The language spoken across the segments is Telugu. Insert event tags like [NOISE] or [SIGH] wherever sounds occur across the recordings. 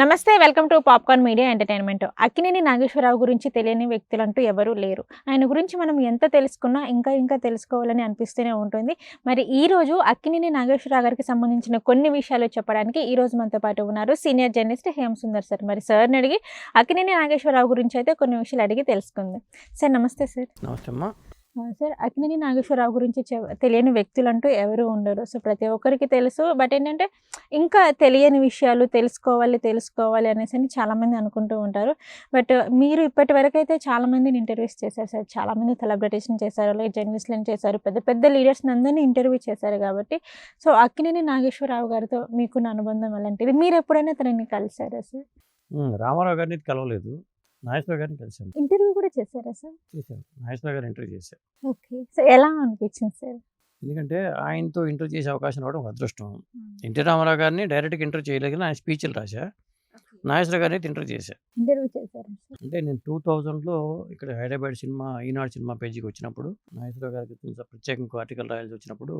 నమస్తే welcome to popcorn media entertainment. Akkineni Nageswara Rao గురించి తెలియని వ్యక్తులంటూ ఎవరూ లేరు. ఆయన గురించి మనం ఎంత తెలుసుకున్నా ఇంకా ఇంకా తెలుసుకోవాలని అనిపిస్తూనే ఉంటుంది. మరి ఈ రోజు అక్కినేని నాగేశ్వరరావు గారికి సంబంధించిన కొన్ని విషయాలు చెప్పడానికి ఈ రోజు మనతో పాటు ఉన్నారు senior journalist Hem Sundar sir. మరి సార్ని అడిగి అక్కినేని నాగేశ్వరరావు గురించి అయితే కొన్ని విషయాలు అడిగి తెలుసుకుంది. సార్ నమస్తే సార్. నమస్తే సార్ అక్కినేని నాగేశ్వరరావు గురించి చె- తెలియని వ్యక్తులంటూ ఎవరు ఉండరు. సో ప్రతి ఒక్కరికి తెలుసు. బట్ ఏంటంటే ఇంకా తెలియని విషయాలు తెలుసుకోవాలి తెలుసుకోవాలి అనేసి అని చాలామంది అనుకుంటూ ఉంటారు. బట్ మీరు ఇప్పటి వరకు అయితే చాలామందిని ఇంటర్వ్యూస్ చేశారు సార్. చాలామంది సెలబ్రిటీస్ని చేశారు. అలాగే జర్నలిస్ట్లను చేశారు. పెద్ద పెద్ద లీడర్స్ని అందరినీ ఇంటర్వ్యూ చేశారు కాబట్టి. సో అక్కినేని నాగేశ్వరరావు గారితో మీకున్న అనుబంధం అలాంటిది. మీరు ఎప్పుడైనా తనని కలిసారా సార్? రామారావు గారిని కలవలేదు. నాగేశ్వర గారిని కలిశాను. ఇంటర్వ్యూ కూడా చేశారా సార్? చేశాను. నాగేశ్వర గారు ఇంటర్వ్యూ చేశాను ఓకే. సో ఎలా అనిపించింది సార్? ఎందుకంటే ఆయనతో ఇంటర్వ్యూ చేసే అవకాశం రావడం ఒక అదృష్టం. ఎన్టీ రామారావు గారిని డైరెక్ట్గా ఇంటర్వ్యూ చేయలేదు ఆయన స్పీచ్లు రాశా. నాగేశ్వర గారిని అయితే ఇంటర్వ్యూ చేశా. ఇంటర్వ్యూ చేశారా అంటే నేను టూ థౌజండ్లో ఇక్కడ హైదరాబాద్ సినిమా ఈనాడు సినిమా పేజీకి వచ్చినప్పుడు నాగేశ్వర గారికి ప్రత్యేకంగా ఆర్టికల్ రాయాల్సి వచ్చినప్పుడు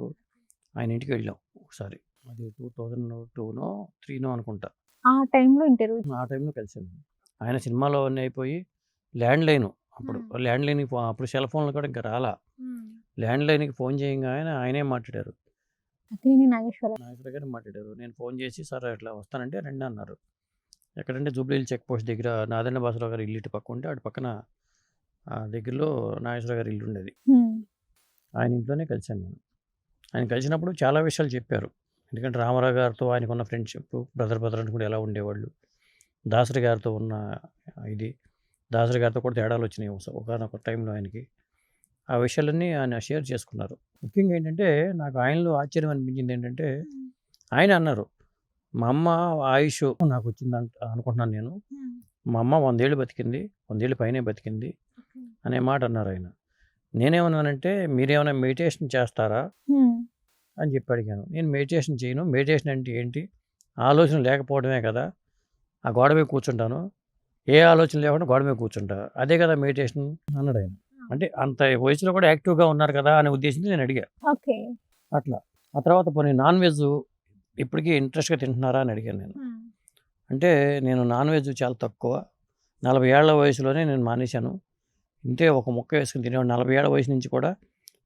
ఆయన ఇంటికి వెళ్ళాం ఒకసారి. అది టూ థౌజండ్ టూనో త్రీనో అనుకుంటా. ఆ టైంలో ఇంటర్వ్యూ ఆ టైంలో కలిసాను ఆయన సినిమాలో అన్నీ అయిపోయి ల్యాండ్ లైన్ అప్పుడు. ల్యాండ్ లైన్ అప్పుడు సెల్ ఫోన్లు కూడా ఇంకా రాలా. ల్యాండ్ లైన్కి ఫోన్ చేయంగా ఆయన ఆయనే మాట్లాడారు నాగేశ్వర. గారు మాట్లాడారు. నేను ఫోన్ చేసి సార్ ఇట్లా వస్తానంటే రండి అన్నారు. ఎక్కడంటే జూబ్లీ చెక్ పోస్ట్ దగ్గర నాదన్న బాసరావు గారి ఇల్లు ఇటు పక్క ఉంటే అటు పక్కన ఆ దగ్గరలో నాగేశ్వర గారి ఇల్లు ఉండేది. ఆయన ఇంట్లోనే కలిశాను నేను. ఆయన కలిసినప్పుడు చాలా విషయాలు చెప్పారు. ఎందుకంటే రామారావు గారితో ఆయనకున్న ఫ్రెండ్షిప్ బ్రదర్ బ్రదర్ అని కూడా ఎలా ఉండేవాళ్ళు. దాసరి గారితో ఉన్న ఇది దాసరి గారితో కూడా తేడాలు వచ్చినాయి ఒకనొక టైంలో ఆయనకి. ఆ విషయాలన్నీ ఆయన షేర్ చేసుకున్నారు. ముఖ్యంగా ఏంటంటే నాకు ఆయనలో ఆశ్చర్యం అనిపించింది ఏంటంటే ఆయన అన్నారు మా అమ్మ ఆయుష్ నాకు వచ్చిందంట అనుకుంటున్నాను నేను. మా అమ్మ వందేళ్ళు బతికింది వందేళ్ళు పైనే బతికింది అనే మాట అన్నారు ఆయన. నేనేమన్నానంటే మీరేమైనా మెడిటేషన్ చేస్తారా. అని చెప్పి అడిగాను. నేను మెడిటేషన్ చేయను. మెడిటేషన్ అంటే ఏంటి? ఆలోచన లేకపోవడమే కదా. ఆ గోడ మీద కూర్చుంటాను. ఏ ఆలోచన లేకుండా గోడ మీద కూర్చుంటా. అదే కదా మెడిటేషన్ అన్నాడు ఆయన. అంటే అంత వయసులో కూడా యాక్టివ్గా ఉన్నారు కదా అనే ఉద్దేశంతో నేను అడిగా. ఓకే. అట్లా. ఆ తర్వాత పోనీ నాన్ వెజ్ ఇప్పటికీ ఇంట్రెస్ట్గా తింటున్నారా అని అడిగాను నేను. అంటే నేను నాన్ వెజ్ చాలా తక్కువ. నలభై ఏళ్ళ వయసులోనే నేను మానేశాను. ఇంతే ఒక ముక్క వేసుకుని తినేవాడు నలభై ఏళ్ళ వయసు నుంచి కూడా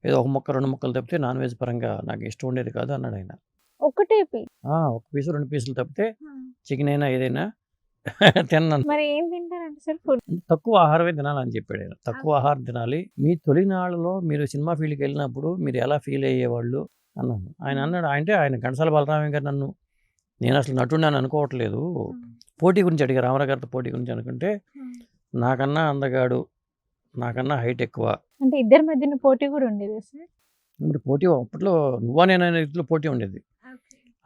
ఏదో ఒక ముక్క రెండు ముక్కలు తప్పితే నాన్ వెజ్ పరంగా నాకు ఇష్టం ఉండేది కాదు అన్నాడు ఆయన. ఒకటే పీ "ఆ, ఒక పీసు రెండు పీసులు తప్పితే చికెన్ అయినా ఏదైనా [LAUGHS] తిన్నాను. మరి ఏం తింటారంటే సార్ ఫుడ్? తక్కువ ఆహారమే తినాలని చెప్పాడు ఆయన. తక్కువ ఆహారం తినాలి. మీ తొలినాళ్ళలో మీరు సినిమా ఫీల్డ్కి వెళ్ళినప్పుడు మీరు ఎలా ఫీల్ అయ్యేవాళ్ళు? అన్నాను. ఆయన అన్నాడు అంటే ఆయన ఘంటసాల బలరామయ్య గారు నన్ను నేను అసలు నటుడిని అనుకోవట్లేదు. పోటీ గురించి అడిగా రామారావు గారితో పోటీ గురించి అనుకుంటే నాకన్నా అందగాడు నాకన్నా హైట్ ఎక్కువ. అంటే ఇద్దరి మధ్యన పోటీ కూడా ఉండేది సార్? ఇప్పుడు పోటీ అప్పట్లో నువ్వా నేను రీతిలో పోటీ ఉండేది.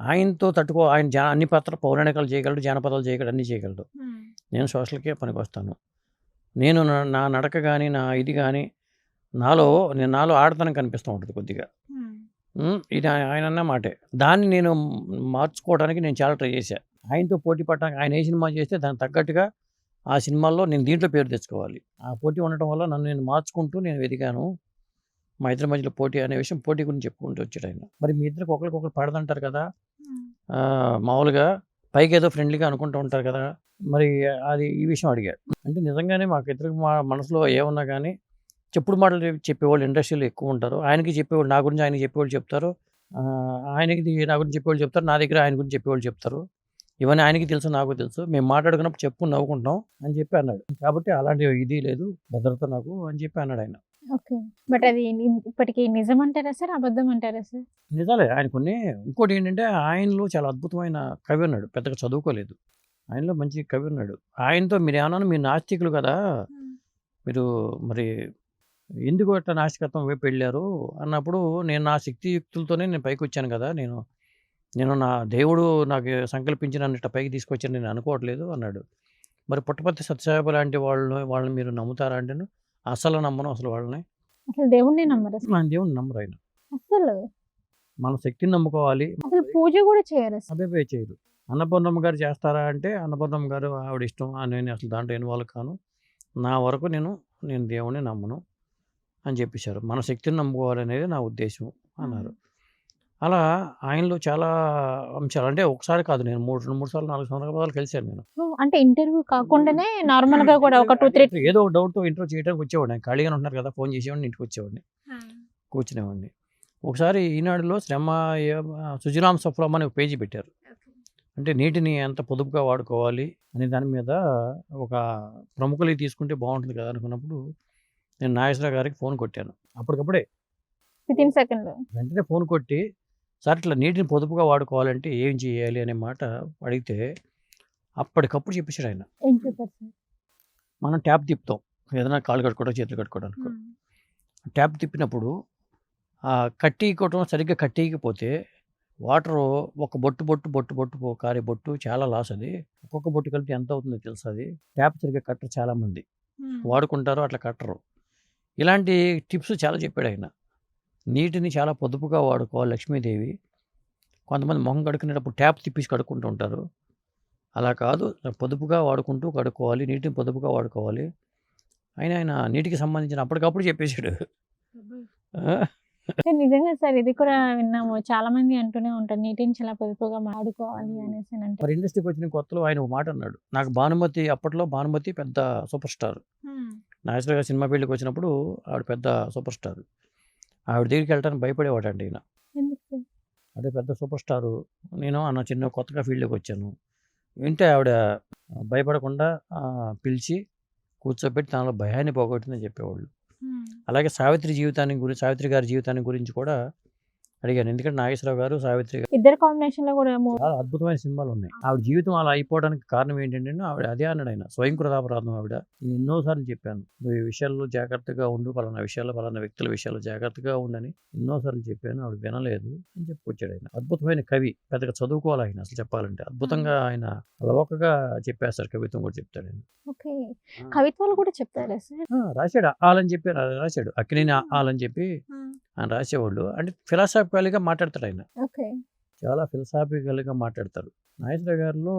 ఆయనతో తట్టుకో ఆయన జా అన్ని పత్ర పౌరాణికాలు చేయగలడు జానపదాలు చేయగలడు అన్నీ చేయగలడు. నేను సోషల్కే పనికి వస్తాను నేను నా- నడక కానీ నా ఇది కానీ నాలో నేను నాలో ఆడతనం కనిపిస్తూ ఉంటుంది కొద్దిగా. ఇది ఆయ- ఆయన అన్న మాటే. దాన్ని నేను మార్చుకోవడానికి నేను చాలా ట్రై చేశా. ఆయనతో పోటీ పడడానికి ఆయన ఏ సినిమా చేస్తే దానికి తగ్గట్టుగా ఆ సినిమాల్లో నేను దీంట్లో పేరు తెచ్చుకోవాలి. ఆ పోటీ ఉండటం వల్ల నన్ను నేను మార్చుకుంటూ నేను వెదిగాను మా ఇద్దరి మధ్యలో పోటీ అనే విషయం పోటీ గురించి చెప్పుకుంటూ వచ్చాడు ఆయన. మరి మీ ఇద్దరికి ఒకరికొకరు పడదంటారు కదా? మామూలుగా పైకి ఏదో ఫ్రెండ్లీగా అనుకుంటూ ఉంటారు కదా మరి అది ఈ విషయం అడిగాడు అంటే నిజంగానే మాకు ఇద్దరికి మా మనసులో ఏమున్నా కానీ చెప్పుడు మాటలు చెప్పేవాళ్ళు ఇండస్ట్రీలో ఎక్కువ ఉంటారు. ఆయనకి చెప్పేవాళ్ళు నా గురించి ఆయనకి చెప్పేవాళ్ళు చెప్తారు. ఆయనకి నా గురించి చెప్పేవాళ్ళు చెప్తారు. నా దగ్గర ఆయన గురించి చెప్పేవాళ్ళు చెప్తారు. ఇవన్నీ ఆయనకి తెలుసు నాకు తెలుసు. మేము మాట్లాడుకున్నప్పుడు చెప్పు నవ్వుకుంటాం అని చెప్పి అన్నాడు. కాబట్టి అలాంటి ఇది లేదు. భద్రత నాకు అని చెప్పి అన్నాడు ఆయన. ఓకే. బట్ అది ఇప్పటికి నిజం అంటారా సార్? అబద్ధం అంటారా సార్? నిజాలే. ఆయన కొన్ని ఇంకోటి ఏంటంటే ఆయనలో చాలా అద్భుతమైన కవి ఉన్నాడు. పెద్దగా చదువుకోలేదు. ఆయనలో మంచి కవి ఉన్నాడు. ఆయనతో మీరు ఏమన్నా మీరు నాస్తికులు కదా. మీరు మరి ఎందుకు అట్లా నాస్తికత్వం వైపు వెళ్ళారు? అన్నప్పుడు నేను నా శక్తియుక్తులతోనే నేను పైకి వచ్చాను కదా. నేను నేను నా దేవుడు నాకు సంకల్పించి నన్ను ఇట్లా పైకి తీసుకొచ్చాను. నేను అనుకోవట్లేదు అన్నాడు. మరి పుట్టపర్తి సత్యసాయిబు లాంటి వాళ్ళు వాళ్ళని మీరు నమ్ముతారా అంటే అసలు నమ్మను అసలు వాళ్ళని. అసలు దేవుణ్ణి నమ్మరా సార్? నా దేవుని నమ్మరు ఆయన. అసలు? మన శక్తిని నమ్ముకోవాలి. అసలు పూజ కూడా చేయరా సార్? అదే చేయరు. అన్నపూర్ణమ్మ గారు చేస్తారా అంటే అన్నపూర్ణమ్మ గారు ఆవిడ ఇష్టం ఆ నేను అసలు దాంట్లో ఇన్వాల్వ్ కాను. నా వరకు నేను నేను దేవుణ్ణి నమ్మను అని చెప్పేశారు. మన శక్తిని నమ్ముకోవాలనేది నా ఉద్దేశం అన్నారు. అలా ఆయనలో చాలా అంశాలు. అంటే ఒకసారి కాదు నేను మూడు రెండు మూడు సార్లు నాలుగు సంవత్సరాలు కలిశాను నేను. అంటే ఇంటర్వ్యూ కాకుండానే నార్మల్గా కూడా ఒక టూ త్రీ ఏదో ఒక డౌట్తో ఇంటర్వ్యూ చేయడానికి వచ్చేవాడిని. ఖాళీగా ఉంటున్నారు కదా ఫోన్ చేసేవాడిని ఇంటికి వచ్చేవాడిని. కూర్చునేవాడిని. ఒకసారి ఈనాడులో శ్రమ సుజలాం సఫలం అని ఒక పేజీ పెట్టారు. అంటే నీటిని ఎంత పొదుపుగా వాడుకోవాలి అనే దాని మీద ఒక ప్రముఖులు తీసుకుంటే బాగుంటుంది కదా అనుకున్నప్పుడు నేను నాగేశ్వరరావు గారికి ఫోన్ కొట్టాను. అప్పటికప్పుడే. సెకండ్ వెంటనే ఫోన్ కొట్టి సార్ ఇట్లా నీటిని పొదుపుగా వాడుకోవాలంటే ఏం చేయాలి అనే మాట అడిగితే అప్పటికప్పుడు చెప్పేశాడు ఆయన. ఏం చెప్పారు సార్? మనం ట్యాప్ తిప్పుతాం. ఏదైనా కాళ్ళు కట్టుకోవడం చేతులు కట్టుకోవడానికి. ట్యాప్ తిప్పినప్పుడు ఆ కట్టియకోవటం సరిగ్గా కట్టియకపోతే వాటర్ ఒక బొట్టు బొట్టు బొట్టు బొట్టు కారే బొట్టు చాలా లాస్ అది. ఒక్కొక్క బొట్టు కలిపి ఎంత అవుతుందో తెలుసు అది? ట్యాప్ సరిగ్గా కట్టరు చాలామంది. వాడుకుంటారు అట్లా కట్టరు. ఇలాంటి టిప్స్ చాలా చెప్పాడు ఆయన. నీటిని చాలా పొదుపుగా వాడుకోవాలి లక్ష్మీదేవి. కొంతమంది మొహం కడుక్కునేటప్పుడు ట్యాప్ తిప్పేసి కడుక్కుంటూ ఉంటారు. అలా కాదు పొదుపుగా వాడుకుంటూ కడుక్కోవాలి నీటిని పొదుపుగా వాడుకోవాలి. ఆయన ఆయన నీటికి సంబంధించిన అప్పటికప్పుడు చెప్పేశాడు. నిజంగా సార్ ఇది కూడా విన్నాము. చాలా మంది అంటూనే ఉంటారు నీటిని చాలా పొదుపుగా వాడుకోవాలి అనేసి అంటే మరి ఇండస్ట్రీకి వచ్చిన కొత్తలో ఆయన ఒక మాట అన్నాడు. నాకు భానుమతి అప్పట్లో భానుమతి పెద్ద సూపర్ స్టార్. నాగేశ్వర గారు సినిమా ఫీల్డ్కి వచ్చినప్పుడు ఆవిడ పెద్ద సూపర్ స్టార్. ఆవిడ దగ్గరికి వెళ్ళడానికి భయపడేవాడు అండి ఈయన? అంటే పెద్ద సూపర్ స్టారు. నేను అన్న చిన్న కొత్తగా ఫీల్డ్కి వచ్చాను. వింటే ఆవిడ భయపడకుండా పిలిచి కూర్చోబెట్టి తనలో భయాన్ని పోగొట్టిందని చెప్పేవాళ్ళు. అలాగే సావిత్రి జీవితాన్ని గురించి సావిత్రి గారి జీవితాన్ని గురించి కూడా అడిగాను. ఎందుకంటే నాగేశ్వరరావు గారు సావిత్రి గారు ఇద్దరు కాంబినేషన్లో కూడా చాలా అద్భుతమైన సినిమాలు ఉన్నాయి. ఆవిడ జీవితం అలా అయిపోవడానికి కారణం ఏంటంటే ఆవిడ అదే అన్నాడు ఆయన స్వయం కృతాపరాధం ఆవిడ. నేను ఎన్నోసార్లు చెప్పాను నువ్వు ఈ విషయాల్లో జాగ్రత్తగా ఉండు పలానా విషయాల్లో పలానా వ్యక్తుల విషయాల్లో జాగ్రత్తగా ఉండని ఎన్నోసార్లు చెప్పాను ఆవిడ వినలేదు అని చెప్పుకొచ్చాడు ఆయన. అద్భుతమైన కవి పెద్దగా చదువుకోవాలి ఆయన అసలు చెప్పాలంటే. అద్భుతంగా ఆయన అలవకగా చెప్పేస్తారు కవిత్వం కూడా చెప్తాడు ఆయన. ఓకే. కవిత్వాలు కూడా చెప్తారా రాశాడు ఆలని చెప్పి రాశాడు. అక్కినేని ఆలని చెప్పి ఆయన రాసేవాళ్ళు. అంటే ఫిలాసాఫికల్గా మాట్లాడతాడు ఆయన ఓకే. చాలా ఫిలసాఫికల్గా మాట్లాడతారు. నాగేశ్వర గారిలో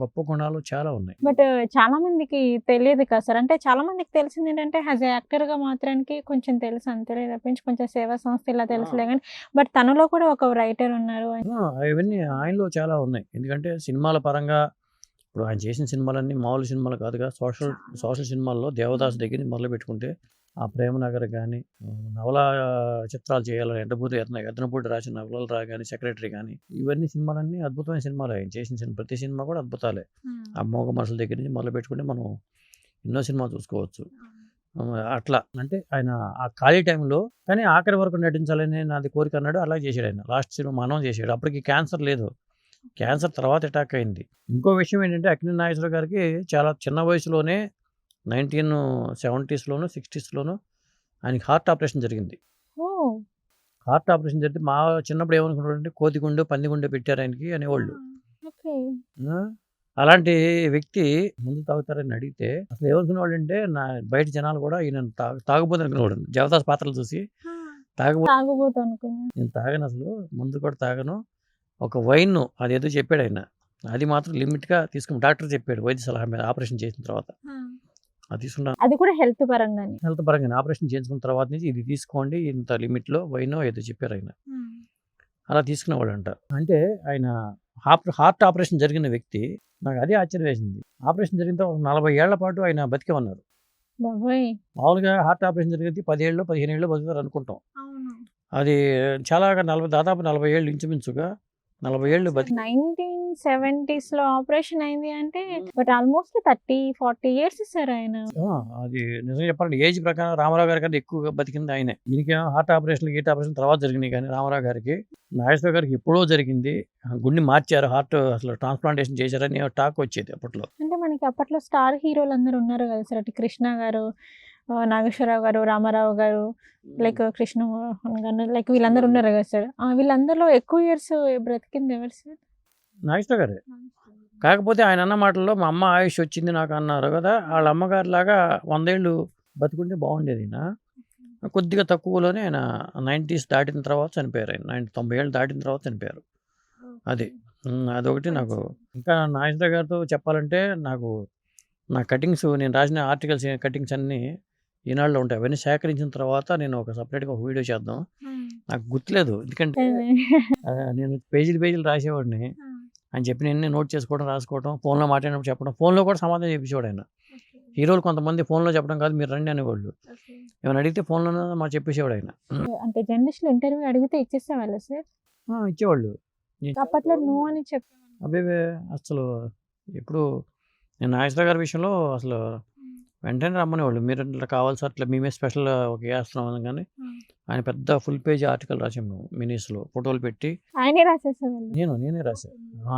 గొప్ప గుణాలు చాలా ఉన్నాయి. బట్ చాలా మందికి తెలియదు కదా సార్. అంటే చాలా మందికి తెలిసింది ఏంటంటే యాజ్ యాక్టర్గా మాత్రానికి కొంచెం తెలుసు అంతే తప్పించి కొంచెం సేవా సంస్థ ఇలా తెలుసులే కానీ బట్ తనలో కూడా ఒక రైటర్ ఉన్నారు అవన్నీ ఆయనలో చాలా ఉన్నాయి. ఎందుకంటే సినిమాల పరంగా ఇప్పుడు ఆయన చేసిన సినిమాలన్నీ మామూలు సినిమాలు కాదుగా. సోషల్ సోషల్ సినిమాల్లో దేవదాస్ దగ్గర మొదలు పెట్టుకుంటే ఆ ప్రేమనగర్ కానీ నవల చిత్రాలు చేయాలని ఎండపూరి ఎత్న ఎద్దనపూడి రాసిన నవలలు రా కానీ సెక్రటరీ కానీ ఇవన్నీ సినిమాలన్నీ అద్భుతమైన సినిమాలు. ఆయన చేసిన సినిమా ప్రతి సినిమా కూడా అద్భుతాలే. ఆ మోగ మనుషుల దగ్గర నుంచి మొదలు పెట్టుకుంటే మనం ఎన్నో సినిమా చూసుకోవచ్చు. అట్లా. అంటే ఆయన ఆ ఖాళీ టైంలో కానీ ఆఖరి వరకు నటించాలని నాది కోరిక అన్నాడు. అలా చేశాడు ఆయన. లాస్ట్ సినిమా మనం చేశాడు. అప్పటికి క్యాన్సర్ లేదు. క్యాన్సర్ తర్వాత అటాక్ అయింది. ఇంకో విషయం ఏంటంటే అక్కినే నాగేశ్వర గారికి చాలా చిన్న వయసులోనే నైన్టీన్ సెవెంటీస్లోను సిక్స్టీస్లోను ఆయనకి హార్ట్ ఆపరేషన్ జరిగింది. హార్ట్ ఆపరేషన్ జరిగితే మా చిన్నప్పుడు ఏమనుకుంటారంటే కోతిగుండు పందిగుండు పెట్టారు ఆయనకి అనేవాళ్ళు. అలాంటి వ్యక్తి ముందు తాగుతారని అడిగితే అసలు ఏమనుకునేవాళ్ళు అంటే నా బయట జనాలు కూడా ఈయన తాగు తాగుబోతు అనుకునేవాడు. జవదాస్ పాత్రలు చూసి తాగబో తాగుబోతు అనుకున్నా నేను తాగను అసలు ముందు కూడా తాగను. ఒక వైన్ అదేదో చెప్పాడు ఆయన. అది మాత్రం లిమిట్గా తీసుకుని డాక్టర్ చెప్పాడు వైద్య సలహా మీద ఆపరేషన్ చేసిన తర్వాత. అది అది కూడా హెల్త్ పరంగానే. హెల్త్ పరంగా ఆపరేషన్ చేయించుకున్న తర్వాత నుంచి ఇది తీసుకోండి ఇంత లిమిట్లో వైన్ ఏదో చెప్పారు ఆయన. అలా తీసుకునేవాడు అంట అంటే ఆయన హార్ట్ ఆపరేషన్ జరిగిన వ్యక్తి నాకు అదే ఆశ్చర్యం వేసింది. ఆపరేషన్ జరిగిన తర్వాత నలభై ఏళ్ళ పాటు ఆయన బతికే ఉన్నారు మామూలుగా హార్ట్ ఆపరేషన్ జరిగితే పదిహేళ్ళు పదిహేను ఏళ్ళు బతుకుతారు అనుకుంటాం. అది చాలా నలభై దాదాపు నలభై ఏళ్ళు ఇంచుమించుగా నలభై ఏళ్ళు బతికి నైన్టీన్ సెవెంటీస్లో ఆపరేషన్ అయింది అంటే but almost thirty forty years sir ఆయన. అది నిజంగా చెప్పాలంటే ఏజ్ ప్రకారం రామారావు గారి కంటే ఎక్కువగా బతికింది ఆయనే. ఈయనకేమో హార్ట్ ఆపరేషన్ గీట్ ఆపరేషన్ తర్వాత జరిగినాయి కానీ రామారావు గారికి నాగేశ్వర గారికి ఎప్పుడో జరిగింది. గుండె మార్చారు హార్ట్ అసలు ట్రాన్స్ప్లాంటేషన్ చేశారని టాక్ వచ్చేది అప్పట్లో. అంటే మనకి అప్పట్లో స్టార్ హీరోలు అందరూ ఉన్నారు కదా సార్. అటు కృష్ణ గారు నాగేశ్వరరావు గారు రామారావు గారు లైక్ కృష్ణ గారు లైక్ వీళ్ళందరూ ఉన్నారు కదా సార్. వీళ్ళందరిలో ఎక్కువ ఇయర్స్ బ్రతికింది ఎవరు సార్? నాగేశ్వర గారే. కాకపోతే ఆయన అన్న మాటల్లో మా అమ్మ ఆయుష్ వచ్చింది నాకు అన్నారు కదా వాళ్ళ అమ్మగారి లాగా వందేళ్ళు బతుకుంటే బాగుండేది కొద్దిగా తక్కువలోనే ఆయన నైంటీస్ దాటిన తర్వాత చనిపోయారు ఆయన. నైన్టీ తొంభై ఏళ్ళు దాటిన తర్వాత చనిపోయారు. అది. అదొకటి నాకు ఇంకా నాగేశ్వర గారితో చెప్పాలంటే నాకు నా కటింగ్స్ నేను రాసిన ఆర్టికల్స్ కటింగ్స్ అన్నీ ఈనాడులో ఉంటాయి. అవన్నీ సేకరించిన తర్వాత నేను ఒక సపరేట్గా ఒక వీడియో చేద్దాం. నాకు గుర్తులేదు. ఎందుకంటే నేను పేజీలు పేజీలు రాసేవాడిని. అని చెప్పి నేను నోట్ చేసుకోవడం రాసుకోవడం ఫోన్లో మాట్లాడినప్పుడు చెప్పడం ఫోన్లో కూడా సమాధానం చెప్పేవాడు ఆయన. హీరోలు కొంతమంది ఫోన్లో చెప్పడం కాదు మీరు రండి అనేవాళ్ళు. ఏమైనా అడిగితే ఫోన్లోనే మా చెప్పేసేవాడు ఆయన. అంటే జర్నలిస్టులు ఇంటర్వ్యూ అడిగితే ఇచ్చేసేవాళ్ళు సార్? ఇచ్చేవాళ్ళు. అప్పట్లో నువ్వు అని చెప్పి అబ్బే అసలు ఇప్పుడు నేను నాగేశ్వర గారి విషయంలో అసలు వెంటనే రమ్మనేవాళ్ళు. మీరు ఇట్లా కావాలి సార్ ఇట్లా మేమే స్పెషల్ ఒక వేస్తున్నాం అనగానే ఆయన పెద్ద ఫుల్ పేజ్ ఆర్టికల్ రాసాం మేము మినీస్లో ఫోటోలు పెట్టి ఆయనే రాసేసేవాళ్ళు. నేను నేనే రాశాను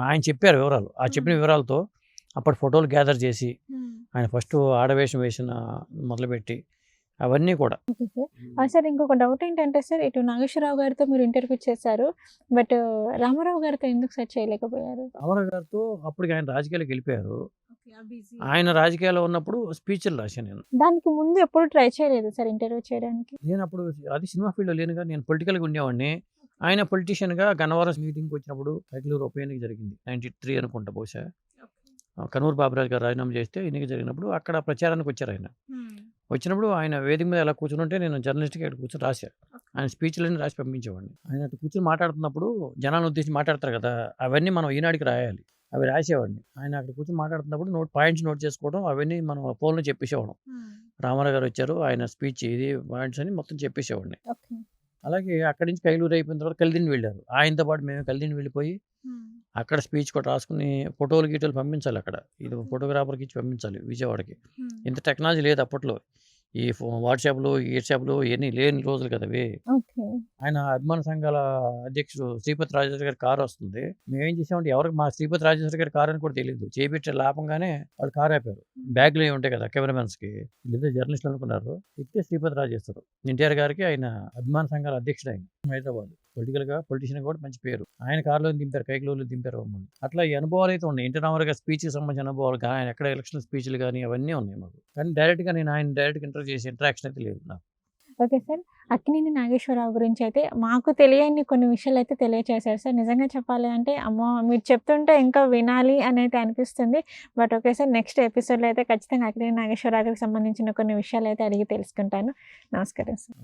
ఆయన చెప్పారు వివరాలు. ఆ చెప్పిన వివరాలతో అప్పటి ఫోటోలు గ్యాదర్ చేసి ఆయన ఫస్ట్ ఆడవేషం వేసిన మొదలుపెట్టి అవన్నీ కూడా. Okay sir. సార్ ఇంకొక డౌట్ ఏంటంటే సార్ ఇటు నాగేశ్వరరావు గారితో మీరు ఇంటర్వ్యూ చేశారు బట్ రామారావు గారితో ఎందుకు సార్ చేయలేకపోయారు? అమర గారితో అప్పటికి ఆయన రాజకీయాలకు వెళ్ళిపోయారు. ఆయన రాజకీయాల్లో ఉన్నప్పుడు స్పీచ్లు రాశాను నేను. దానికి ముందు ఎప్పుడు ట్రై చేయలేదు సార్ ఇంటర్వ్యూ చేయడానికి. నేను అప్పుడు అది సినిమా ఫీల్డ్లో లేనుగా నేను పొలిటికల్గా ఉండేవాడిని. ఆయన పొలిటీషియన్గా గన్నవరం మీటింగ్కి వచ్చినప్పుడు కైకలూరు ఉప ఎన్నిక జరిగింది. నైంటీ త్రీ అనుకుంటా బహుశా. కనూరు బాబురాజు గారు రాజీనామా చేస్తే ఎన్నిక జరిగినప్పుడు అక్కడ ప్రచారానికి వచ్చారు ఆయన. వచ్చినప్పుడు ఆయన వేదిక మీద ఎలా కూర్చుంటే నేను జర్నలిస్ట్గా ఇక్కడ కూర్చొని రాశాను ఆయన స్పీచ్లన్నీ రాసి పంపించేవాడిని. ఆయన అటు కూర్చొని మాట్లాడుతున్నప్పుడు జనాలను ఉద్దేశించి మాట్లాడతారు కదా అవన్నీ మనం ఈనాడికి రాయాలి. అవి రాసేవాడిని. ఆయన అక్కడ కూర్చొని మాట్లాడుతున్నప్పుడు నోట్ పాయింట్స్ నోట్ చేసుకోవడం అవన్నీ మనం ఫోన్లో చెప్పేసేవాళ్ళం. రామారావు గారు వచ్చారు ఆయన స్పీచ్ ఇది పాయింట్స్ అని మొత్తం చెప్పేసేవాడిని. అలాగే అక్కడి నుంచి కైలూరు అయిపోయిన తర్వాత కలిదిని వెళ్ళారు. ఆయనతో పాటు మేము కలిదిని వెళ్ళిపోయి అక్కడ స్పీచ్ కూడా రాసుకుని ఫోటోలు గీటోలు పంపించాలి అక్కడ. ఇది ఫోటోగ్రాఫర్కి ఇచ్చి పంపించాలి విజయవాడకి. ఇంత టెక్నాలజీ లేదు అప్పట్లో. ఈ వాట్సాప్లు వాట్సాప్లు ఇవన్నీ లేని రోజులు కదా అవి. ఆయన అభిమాన సంఘాల అధ్యక్షుడు శ్రీపతి రాజేశ్వర గారి కారు వస్తుంది. మేము ఏం చేసామంటే ఎవరికి మా శ్రీపతి రాజేశ్వర గారి కారు అని కూడా తెలియదు. చేపెట్టే లాపంగానే వాళ్ళు కారు ఆపారు. బ్యాగ్లు ఏమి ఉంటాయి కదా కెమెరామెన్స్కి. వీళ్ళిద్దరు జర్నలిస్టులు అనుకున్నారు. ఇస్తే శ్రీపతి రాజేశ్వరు. ఎన్టీఆర్ గారికి ఆయన అభిమాన సంఘాల అధ్యక్షుడు ఆయన. హైదరాబాద్. పొలిటికల్గా పొలిటీషియన్ కూడా మంచి పేరు. ఆయన కారులో దింపారు కైకిలో దింపారు మమ్మల్ని అట్లా ఈ అనుభవాలు అయితే ఉన్నాయి. ఎన్టీ రామారావు స్పీచ్కి సంబంధించిన అనుభవాలు కానీ ఆయన ఎక్కడ ఎలక్షన్ స్పీచ్లు కానీ అవన్నీ ఉన్నాయి మాకు. కానీ డైరెక్ట్గా నేను ఆయన డైరెక్ట్గా ఇంటర్వ్యూ చేసి ఇంటరాక్షన్ అయితే లేదు నాకు. Okay sir. అక్కినేని నాగేశ్వరరావు గురించి అయితే మాకు తెలియని కొన్ని విషయాలు అయితే తెలియచేశారు సార్. నిజంగా చెప్పాలి అంటే అమ్మో మీరు చెప్తుంటే ఇంకా వినాలి అని అయితే అనిపిస్తుంది. బట్ ఓకే సార్ నెక్స్ట్ ఎపిసోడ్లో అయితే ఖచ్చితంగా అక్కినేని నాగేశ్వరరావు గారికి సంబంధించిన కొన్ని విషయాలు అయితే అడిగి తెలుసుకుంటాను. నమస్కారం సార్.